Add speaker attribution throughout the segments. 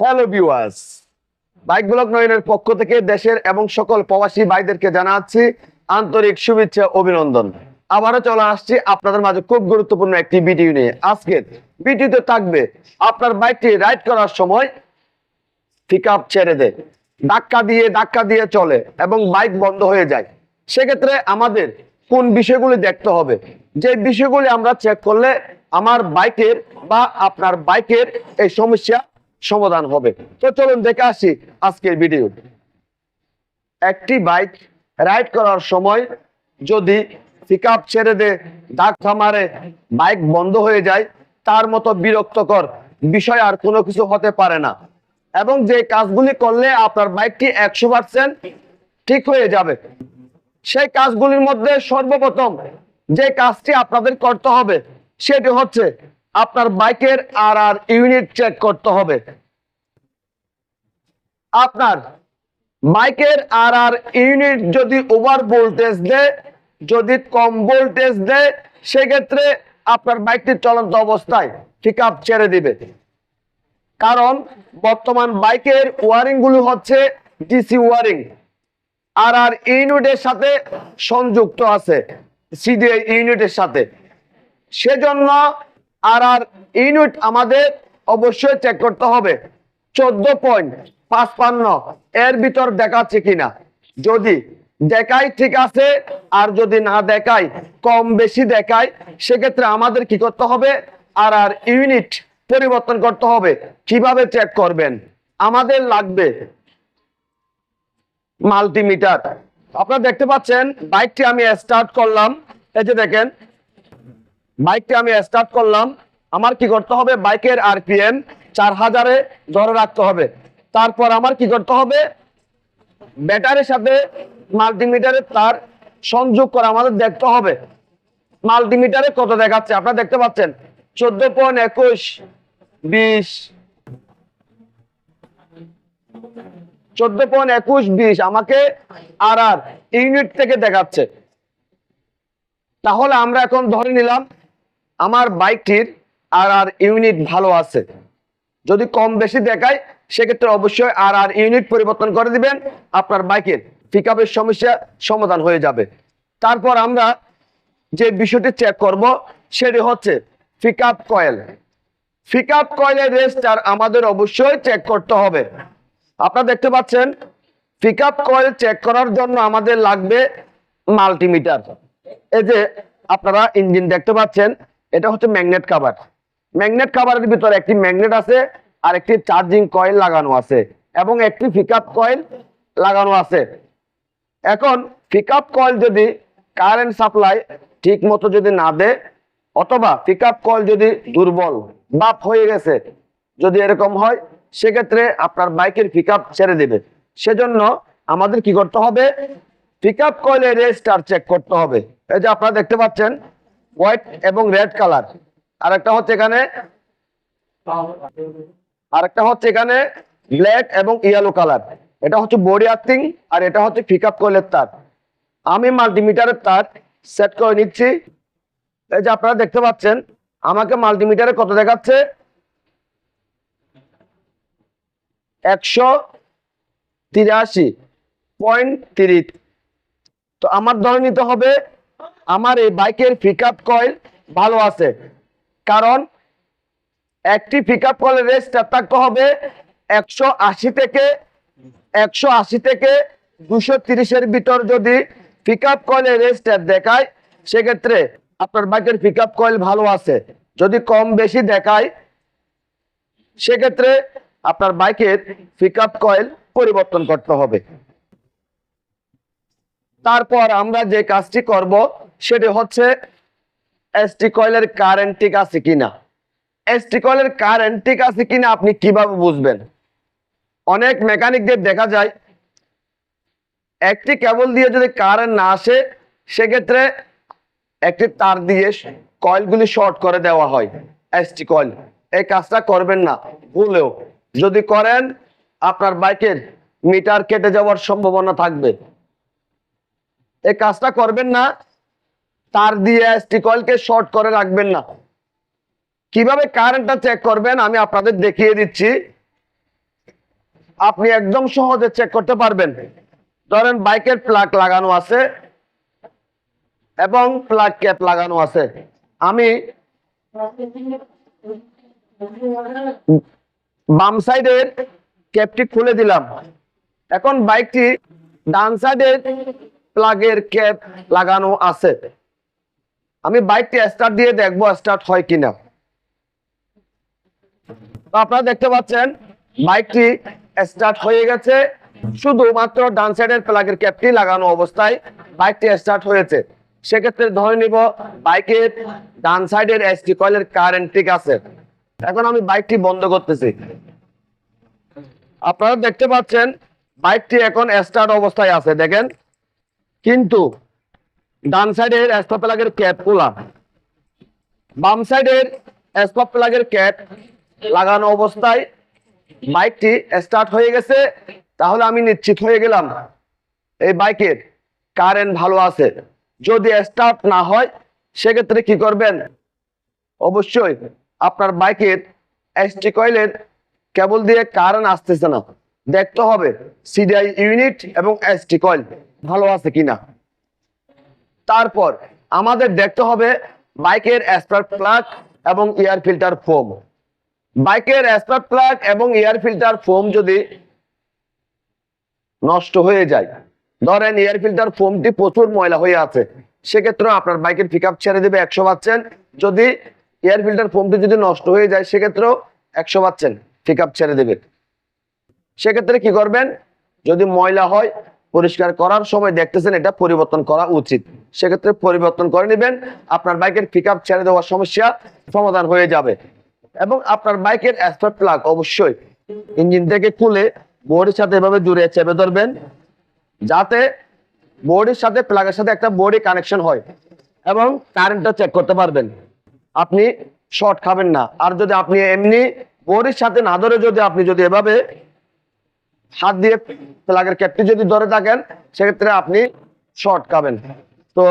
Speaker 1: Hello viewers bike block নয়নের পক্ষ থেকে দেশের এবং সকল প্রবাসী ভাইদেরকে জানাচ্ছি আন্তরিক শুভেচ্ছা, অভিনন্দন। আবারও চলে আসছি আপনাদের মাঝে খুব গুরুত্বপূর্ণ একটি ভিডিও নিয়ে। আজকের ভিডিওতে থাকবে আপনার বাইকটি রাইড করার সময় পিক আপ ছেড়ে দেয় ধাক্কা দিয়ে ধাক্কা দিয়ে চলে এবং বাইক বন্ধ হয়ে যায়। সেক্ষেত্রে আমাদের কোন বিষয়গুলি দেখতে হবে? যে বিষয়গুলি আমরা চেক করলে আমার বাইকের বা আপনার বাইকের এই সমস্যা সমাধান হবে। তো চলুন দেখে আসি আজকের ভিডিও একটি বাইক রাইড করার সময় যদি পিক ছেড়ে দে ধাক্কা মারে বাইক বন্ধ হয়ে যায়, তার মতো বিরক্তকর বিষয় আর কোনো কিছু হতে পারে না। এবং যে কাজগুলি করলে আপনার বাইকটি একশো পার্সেন্ট ঠিক হয়ে যাবে, সেই কাজগুলির মধ্যে সর্বপ্রথম যে কাজটি আপনাদের করতে হবে, সেটি হচ্ছে আপনার বাইকের আর আর ইউনিট চেক করতে হবে। আপনার বাইকের আর আর ইউনিট যদি ওভার ভোল্টেজ দেয়, যদি কম ভোল্টেজ দেয়, সেক্ষেত্রে আপনার বাইকটি চলন্ত অবস্থায় পিক আপ ছেড়ে দিবে। কারণ বর্তমান বাইকের ওয়ারিংগুলো হচ্ছে ডিসি ওয়ারিং। আর আর ইউনিটের সাথে সংযুক্ত আছে সিডিআই ইউনিটের সাথে। সেজন্য আর আর ইউনিট আমাদের অবশ্যই চেক করতে হবে। চোদ্দ পয়েন্ট পাঁচপান্ন, এর ভিতর দেখাচ্ছে কিনা। যদি দেখাই ঠিক আছে, আর যদি না দেখায় কম বেশি দেখায় সেক্ষেত্রে আমাদের কি করতে হবে? আর আর ইউনিট পরিবর্তন করতে হবে। কীভাবে চেক করবেন? আমাদের লাগবে মাল্টিমিটার আপনারা দেখতে পাচ্ছেন বাইকটি আমি স্টার্ট করলাম। এই যে দেখেন বাইকটি আমি স্টার্ট করলাম। আমার কি করতে হবে? বাইকের আরপিএম চার হাজারে ধরে রাখতে হবে। তারপর আমার কি করতে হবে? ব্যাটারির সাথে মাল্টিমিটারের তার সংযোগ করে আমাদের দেখতে হবে। মাল্টিমিটারে কত দেখাচ্ছে? আপনারা দেখতে পাচ্ছেন? চোদ্দ পয়েন্ট একুশ, বিশ, চোদ্দ পয়েন্ট একুশ, বিশ। আমাকে আর আর ইউনিট থেকে দেখাচ্ছে। তাহলে আমরা এখন ধরে নিলাম আমার বাইকটির আর আর ইউনিট ভালো আছে। যদি কম বেশি দেখায়, সেক্ষেত্রে অবশ্যই আর আর ইউনিট পরিবর্তন করে দিবেন, আপনার বাইকের পিক সমস্যা সমাধান হয়ে যাবে। তারপর আমরা যে বিষয়টি চেক করব, সেটি হচ্ছে পিক আপ কয়েল পিক কয়েলের রেজিস্টার আমাদের অবশ্যই চেক করতে হবে। আপনারা দেখতে পাচ্ছেন পিক কয়েল চেক করার জন্য আমাদের লাগবে মাল্টিমিটার এই যে আপনারা ইঞ্জিন দেখতে পাচ্ছেন এটা হচ্ছে ম্যাগনেট কাভার ম্যাগনেট কাভারের ভিতরে একটি ম্যাগনেট আছে আর একটি চার্জিং কয়েল লাগানো আছে এবং একটি পিক কয়েল লাগানো আছে। এখন পিক কয়েল যদি কারেন্ট সাপ্লাই ঠিক মতো যদি না দেয়, অথবা পিক কয়েল যদি দুর্বল বাপ হয়ে গেছে, যদি এরকম হয়, সেক্ষেত্রে আপনার বাইকের পিক ছেড়ে দেবে। সেজন্য আমাদের কি করতে হবে? পিক আপ কয়েলের রেজিস্টার চেক করতে হবে। এই যে আপনারা দেখতে পাচ্ছেন হোয়াইট এবং রেড কালার। আর একটা হচ্ছে এখানে আর একটা হচ্ছে এখানে ব্ল্যাক এবং ইয়েলো কালার। এটা হচ্ছে বডি আর্থিং আর এটা হচ্ছে পিক আপ কয়েলের তার। আমি মাল্টিমিটারের তার সেট করে নিচ্ছি। এই যে আপনারা দেখতে পাচ্ছেন, আমাকে মাল্টিমিটারে কত দেখাচ্ছে? একশো তিরাশি পয়েন্ট তিরিশ। তো আমার ধরে নিতে হবে আমার এই বাইকের পিক আপ কয়েল ভালো আছে। কারণ একটি পিক আপ কয়েলের রেসটা থাকতে হবে একশো আশি থেকে, একশো আশি থেকে দুশো তিরিশের ভিতর যদি পিক আপ কয়েলের রেসটা দেখায়, সেক্ষেত্রে আপনার বাইকের পিক আপ কয়েল ভালো আছে। যদি কম বেশি দেখায়, সেক্ষেত্রে আপনার বাইকের পিক আপ কয়েল পরিবর্তন করতে হবে। তারপর আমরা যে কাজটি করব সেটি হচ্ছে এসটি কয়েলের কারেন্ট ঠিক আছে কিনা? এসটি কয়েলের কারেন্ট ঠিক আছে কিনা আপনি কীভাবে বুঝবেন? অনেক মেকানিকদের দেখা যায়, একটি কেবল দিয়ে যদি কারেন্ট না আসে, সেক্ষেত্রে একটি তার দিয়ে কয়েলগুলি শর্ট করে দেওয়া হয় এসটি কয়েল এই কাজটা করবেন না, ভুলেও। যদি করেন, আপনার বাইকের মিটার কেটে যাওয়ার সম্ভাবনা থাকবে। এই কাজটা করবেন না তার দিয়ে এসটি কয়েলকে শর্ট করে রাখবেন না। কীভাবে কারেন্টটা চেক করবেন আমি আপনাদের দেখিয়ে দিচ্ছি। আপনি একদম সহজে চেক করতে পারবেন। ধরেন বাইকের প্লাগ লাগানো আছে এবং প্লাগ ক্যাপ লাগানো আছে। আমি বাম সাইডের ক্যাপটি খুলে দিলাম। এখন বাইকটি ডান সাইডের প্লাগের ক্যাপ লাগানো আছে। আমি বাইকটি স্টার্ট দিয়ে দেখব স্টার্ট হয় কিনা। তো আপনারা দেখতে পাচ্ছেন, বাইকটি স্টার্ট হয়ে গেছে। শুধুমাত্র ডান সাইডের প্লাগের ক্যাপটি লাগানো অবস্থায় বাইকটি স্টার্ট হয়েছে। সেক্ষেত্রে ধরে নিব, বাইকের ডান সাইডের এসটি কয়েলের কারেন্ট ঠিক আছে। এখন আমি বাইকটি বন্ধ করতেছি। আপনারা দেখতে পাচ্ছেন, বাইকটি এখন স্টার্ট অবস্থায় আছে, দেখেন। কিন্তু ডান সাইডের প্লাগের ক্যাপ খোলা। বাম সাইডের প্লাগের ক্যাপ লাগানো অবস্থায় বাইকটি স্টার্ট হয়ে গেছে। তাহলে আমি নিশ্চিত হয়ে গেলাম এই বাইকের কারেন্ট ভালো আছে। যদি স্টার্ট না হয়, সেক্ষেত্রে কি করবেন? অবশ্যই আপনার বাইকের এসটি কয়েলের কেবল দিয়ে কারেন্ট আসতেছে না। দেখতে হবে সিডিআই ইউনিট এবং এসটি কয়েল ভালো আছে কিনা। তারপর আমাদের দেখতে হবে বাইকের স্পার্ক প্লাগ এবং এয়ার ফিল্টার ফোম। বাইকের স্পার্ক প্লাগ এবং এয়ার ফিল্টার ফোম যদি নষ্ট হয়ে যায়, ধরেন এয়ার ফিল্টার ফোমটি প্রচুর ময়লা হয়ে আছে, সেক্ষেত্রে আপনার বাইকের পিক ছেড়ে দেবে একশো পাচ্ছেন যদি এয়ার ফিল্টার ফোমটি যদি নষ্ট হয়ে যায়, সেক্ষেত্রেও একশো পাচ্ছেন পিক ছেড়ে দেবে। সেক্ষেত্রে কি করবেন? যদি ময়লা হয় পরিষ্কার করার সময় দেখতেছেন এটা পরিবর্তন করা উচিত। সেক্ষেত্রে পরিবর্তন করে নেবেন, আপনার বাইকের পিক ছেড়ে দেওয়ার সমস্যা সমাধান হয়ে যাবে। এবং আপনার বাইকের অ্যাসপার্ট প্লাগ অবশ্যই ইঞ্জিন থেকে খুলে বোর্ডের সাথে এভাবে জুড়ে চেপে ধরবেন, যাতে বোর্ডের সাথে প্লাগের সাথে একটা বোর্ডে কানেকশন হয় এবং কারেন্টটা চেক করতে পারবেন। আপনি শর্ট খাবেন না। আর যদি আপনি এমনি বোর্ডের সাথে না ধরে যদি আপনি যদি এভাবে হাত দিয়ে প্লাগের ক্যাপটি যদি ধরে থাকেন, সেক্ষেত্রে আপনি শর্ট খাবেন। তো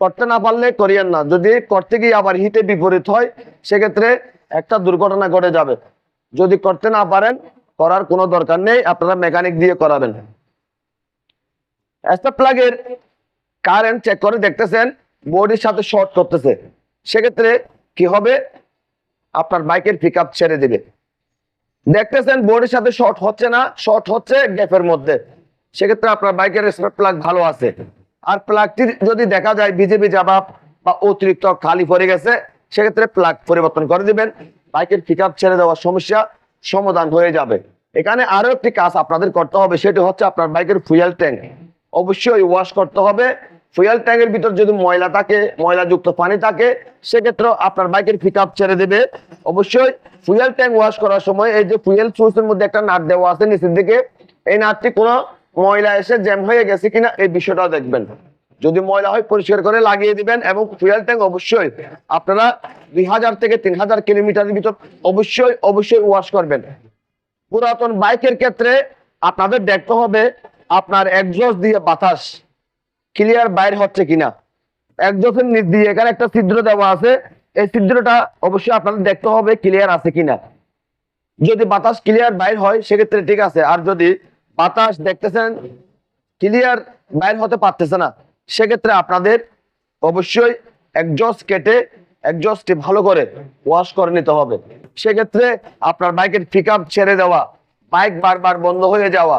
Speaker 1: করতে না পারলে করিয়েন না। যদি করতে গিয়ে আবার হিটে বিপরীত হয়, সেক্ষেত্রে একটা দুর্ঘটনা ঘটে যাবে। যদি করতে না পারেন, করার কোনো দরকার নেই, আপনারা মেকানিক দিয়ে করাবেন। একটা প্লাগের কারেন্ট চেক করে দেখতেছেন বোর্ডের সাথে শর্ট করতেছে। সেক্ষেত্রে কি হবে? আপনার বাইকের পিক ছেড়ে দিবে। দেখতেছেন বোর্ডের সাথে শর্ট হচ্ছে না শর্ট হচ্ছে গ্যাপের মধ্যে। সেক্ষেত্রে আপনার বাইকের স্পার্ক প্লাগ ভালো আছে। আর প্লাগটি যদি দেখা যায় বিজেপি ভিজা ভাব বা অতিরিক্ত খালি পড়ে গেছে, সেক্ষেত্রে প্লাগ পরিবর্তন করে দিবেন। বাইকের পিক ছেড়ে দেওয়ার সমস্যা সমাধান হয়ে যাবে। এখানে আরও একটি কাজ আপনাদের করতে হবে, সেটি হচ্ছে আপনার বাইকের ফুয়েল ট্যাঙ্ক অবশ্যই ওয়াশ করতে হবে। ফুয়েল ট্যাঙ্কের ভিতর যদি ময়লা থাকে, ময়লাযুক্ত পানি থাকে সেক্ষেত্রে আপনার বাইকের পিক ছেড়ে দেবে। অবশ্যই ফুয়েল ট্যাঙ্ক ওয়াশ করার সময় এই যে ফুয়েল সুইচের মধ্যে একটা নাট দেওয়া আছে নিচের দিকে, এই নাটটি কোনো ময়লা এসে জ্যাম হয়ে গেছে কিনা এই বিষয়টাও দেখবেন। যদি ময়লা হয় পরিষ্কার করে লাগিয়ে দিবেন এবং ফুয়েল ট্যাঙ্ক অবশ্যই আপনারা দুই হাজার থেকে তিন হাজার কিলোমিটারের ভিতর অবশ্যই অবশ্যই ওয়াশ করবেন। পুরাতন বাইকের ক্ষেত্রে আপনাদের দেখতে হবে, আপনার একজস্ট দিয়ে বাতাস ক্লিয়ার বাইর হচ্ছে কিনা? একজস্টের নিচ দিয়ে, এখানে একটা ছিদ্র দেওয়া আছে। এই ছিদ্রটা অবশ্যই আপনাদের দেখতে হবে ক্লিয়ার আছে কিনা। যদি বাতাস ক্লিয়ার বাইর হয়, সেক্ষেত্রে ঠিক আছে। আর যদি বাতাস দেখতেছেন ক্লিয়ার বাইর হতে পারতেছে না, সেক্ষেত্রে আপনাদের অবশ্যই একজস্ট কেটে একজস্টটি ভালো করে ওয়াশ করে নিতে হবে। সেক্ষেত্রে আপনার বাইকের পিক ছেড়ে দেওয়া বাইক বারবার বন্ধ হয়ে যাওয়া